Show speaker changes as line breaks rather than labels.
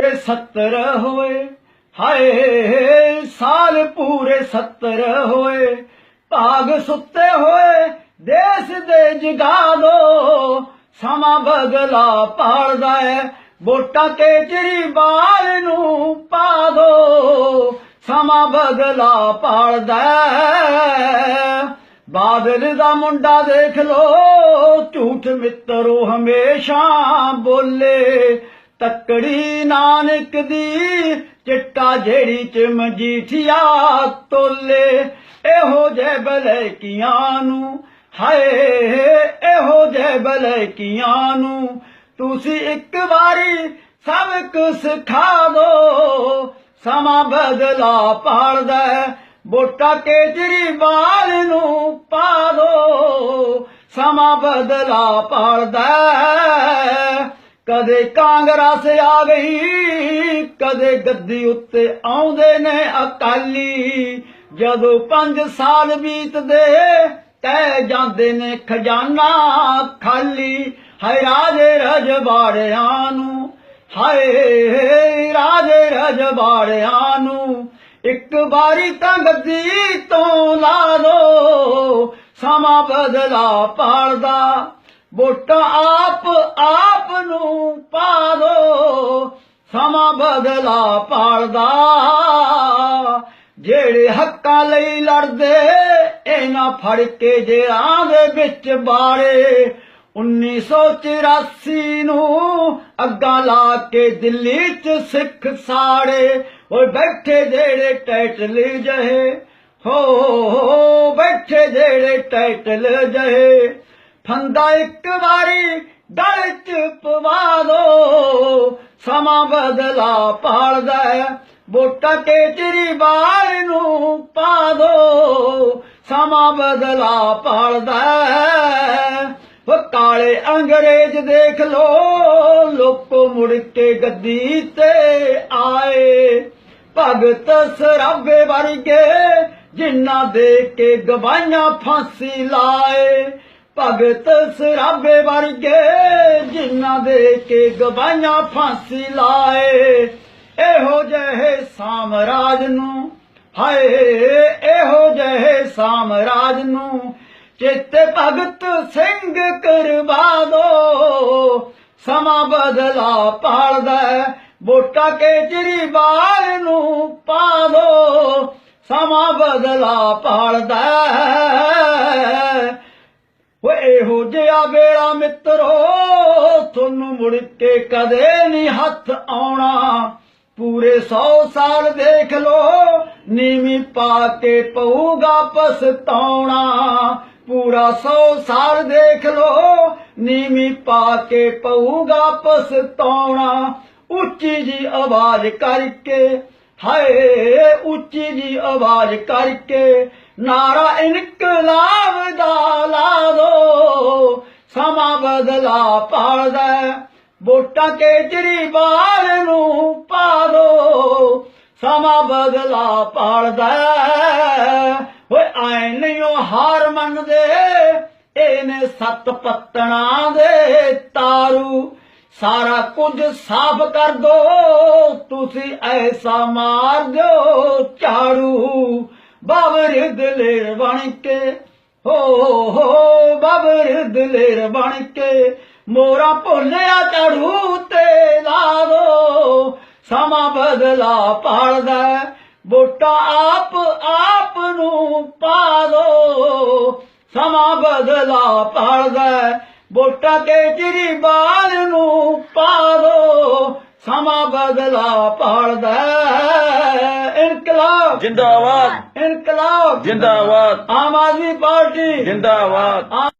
ਪੂਰੇ 70 ਹੋਏ, ਹਾਏ, ਸਾਲ ਪੂਰੇ 70 ਹੋਏ। ਭਾਗ ਸੁੱਤੇ ਹੋਏ, ਦੇਸ ਦੇ ਜਗਾ ਦੋ। ਸਮਾਂ ਬਦਲਾ ਪਾਲਦਾ ਹੈ, ਵੋਟਾਂ ਕੇਜਰੀਵਾਲ ਨੂੰ ਪਾ ਦੋ। ਸਮਾਂ ਬਦਲਾ ਪਾਲਦਾ ਬਾਦਲ ਦਾ ਮੁੰਡਾ ਦੇਖ ਲੋ ਝੂਠ ਮਿੱਤਰੋ ਹਮੇਸ਼ਾ ਬੋਲੇ। ਤੱਕੜੀ ਨਾਨਕ ਦੀ ਚਿੱਟਾ ਜਿਹੜੀ ਚ ਮਜੀਠੀਆ ਤੋਲੇ ਇਹੋ ਜੇ ਬਲੈਕੀਆਂ ਨੂੰ ਹਾਏ ਇਹੋ ਜੇ ਬਲੈਕੀਆਂ ਨੂੰ ਤੁਸੀਂ ਇੱਕ ਵਾਰੀ ਸਭ ਕੁਝ ਸਿਖਾ ਦੋ ਸਮਾਂ ਬਦਲਾ ਪਾਲਦਾ ਹੈ, ਵੋਟਾਂ ਕੇਜਰੀਵਾਲ ਨੂੰ ਪਾ ਦੋ ਸਮਾਂ ਬਦਲਾ ਪਾਲਦਾ ਕਦੇ ਕਾਂਗਰਸ ਆ ਗਈ, ਕਦੇ ਗੱਦੀ ਉੱਤੇ ਆਉਂਦੇ ਨੇ ਅਕਾਲੀ। ਜਦੋਂ 5 ਸਾਲ ਬੀਤਦੇ ਤੈ ਜਾਂਦੇ ਨੇ ਖਜ਼ਾਨਾ ਖਾਲੀ। ਹਾਏ ਰਾਜੇ ਰਜਵਾੜਿਆਂ ਨੂੰ, ਹਾਏ ਰਾਜੇ ਰਜਵਾੜਿਆਂ ਨੂੰ। ਇੱਕ ਵਾਰੀ ਤਾਂ ਗੱਦੀ ਤੋਂ ਲਾ ਦੋ ਸਮਾਂ ਬਦਲਾ ਪਾਲਦਾ। ਵੋਟਾਂ ਆਪ ਆਪ ਨੂੰ ਪਾ ਦੋ। ਸਮਾਂ ਬਦਲਾ ਪਾਲਦਾ। ਜਿਹੜੇ ਹੱਕਾਂ ਲਈ ਲੜਦੇ, ਇਹਨਾਂ ਫੜ ਕੇ ਜੇਰਾਂ ਦੇ ਵਿੱਚ ਬਾੜੇ 1984 ਨੂੰ ਅੱਗਾ ਲਾ ਕੇ ਦਿੱਲੀ ਚ ਸਿੱਖ ਸਾੜੇ। ਓਏ ਬੈਠੇ ਜਿਹੜੇ ਟੈਟਲ ਜਹੇ, ਹੋ ਬੈਠੇ ਜਿਹੜੇ ਟੈਟਲ ਜਹੇ। ਫੰਦਾ ਇੱਕ ਵਾਰੀ ਗਲ ਚ ਪਵਾ ਦੋ, ਸਮਾਂ ਬਦਲਾ ਪਾਲਦਾ ਹੈ। ਵੋਟਾਂ ਕੇਜਰੀਵਾਲ ਨੂੰ ਪਾ ਦੋ, ਸਮਾਂ ਬਦਲਾ ਪਾਲਦਾ ਉਹ ਕਾਲੇ ਅੰਗਰੇਜ਼ ਦੇਖ ਲੋ, ਲੋਕੋ ਮੁੜ ਕੇ ਗੱਦੀ ਤੇ ਆਏ। ਭਗਤ ਸਰਾਬੇ ਵਰਗੇ ਜਿਨ੍ਹਾਂ ਦੇ ਕੇ ਗਵਾਈਆਂ ਫਾਂਸੀ ਲਾਏ। ਭਗਤ ਸਰਾਬੇ ਵਰਗੇ ਜਿਨ੍ਹਾਂ ਦੇ ਕੇ ਗਵਾਈਆਂ ਫਾਂਸੀ ਲਾਏ। ਇਹੋ ਜਿਹੇ ਸਾਮਰਾਜ ਨੂੰ ਹਾਏ ਇਹੋ ਜਿਹੇ ਸਾਮਰਾਜ ਨੂੰ ਚੇਤੇ ਭਗਤ ਸਿੰਘ ਕਰਵਾ ਦੋ। ਸਮਾਂ ਬਦਲਾ ਪਾਲਦਾ ਹੈ, ਵੋਟਾਂ ਕੇਜਰੀਵਾਲ ਨੂੰ ਪਾ ਦੋ। ਸਮਾਂ ਬਦਲਾ ਪਾਲਦਾ ਇਹੋ ਜਿਹਾ ਵੇਲਾ ਮਿੱਤਰੋ, ਤੁਹਾਨੂੰ ਮੁੜ ਕੇ ਕਦੇ ਨਹੀਂ ਹੱਥ ਆਉਣਾ। ਪੂਰੇ 100 ਸਾਲ ਦੇਖ ਲੋ, ਨੀਵੀਂ ਪਾ ਕੇ ਪਊਗਾ ਪਛਤਾਉਣਾ ਪੂਰਾ 100 ਸਾਲ ਦੇਖ ਲੋ, ਨੀਵੀਂ ਪਾ ਕੇ ਪਊਗਾ ਪਛਤਾਉਣਾ ਉੱਚੀ ਜੀ ਆਵਾਜ਼ ਕਰਕੇ, ਹਾਏ, ਉੱਚੀ ਜੀ ਆਵਾਜ਼ ਕਰਕੇ ਨਾਰਾ ਇਨਕਲਾਬ ਦਾ ਲਾ ਦੋ। ਸਮਾਂ ਬਦਲਾ ਪਾਲਦਾ ਵੋਟਾਂ ਕੇਜਰੀਵਾਲ ਨੂੰ ਪਾ ਦੋ। ਸਮਾਂ ਬਦਲਾ ਪਾਲਦਾ ਓਏ ਆਏ ਨਹੀਂ ਉਹ ਹਾਰ ਮੰਨਦੇ। ਇਹਨੇ ਸੱਤ ਪੱਤਣਾ ਦੇ ਤਾਰੂ। ਸਾਰਾ ਕੁਝ ਸਾਫ਼ ਕਰ ਦੋ। ਤੁਸੀਂ ਐਸਾ ਮਾਰ ਦਿਓ ਝਾੜੂ। ਬਾਬਰ ਦਲੇਰ ਬਣ ਕੇ ਹੋ ਹੋ ਬਾਬਰ ਦਲੇਰ ਬਣ ਕੇ ਮੋਰਾ ਭੁੱਲਿਆ ਝਾੜੂ ਤੇ ਲਾ ਦੋ ਸਮਾਂ ਬਦਲਾ ਪਾਲਦਾ ਹੈ, ਵੋਟਾਂ ਆਪ ਆਪ ਨੂੰ ਪਾ ਦੋ ਸਮਾਂ ਬਦਲਾ ਪਾਲਦਾ ਹੈ, ਵੋਟਾਂ ਬਾਲ ਨੂੰ ਪਾ ਦੋ ਸਮਾਂ ਬਦਲਾ ਪਾਲਦਾ ਇਨਕਲਾਬ।
ਜਿੰਦਾਬਾਦ।
ਇਨਕਲਾਬ।
ਜਿੰਦਾਬਾਦ।
ਆਮ ਆਦਮੀ ਪਾਰਟੀ।
ਜਿੰਦਾਬਾਦ।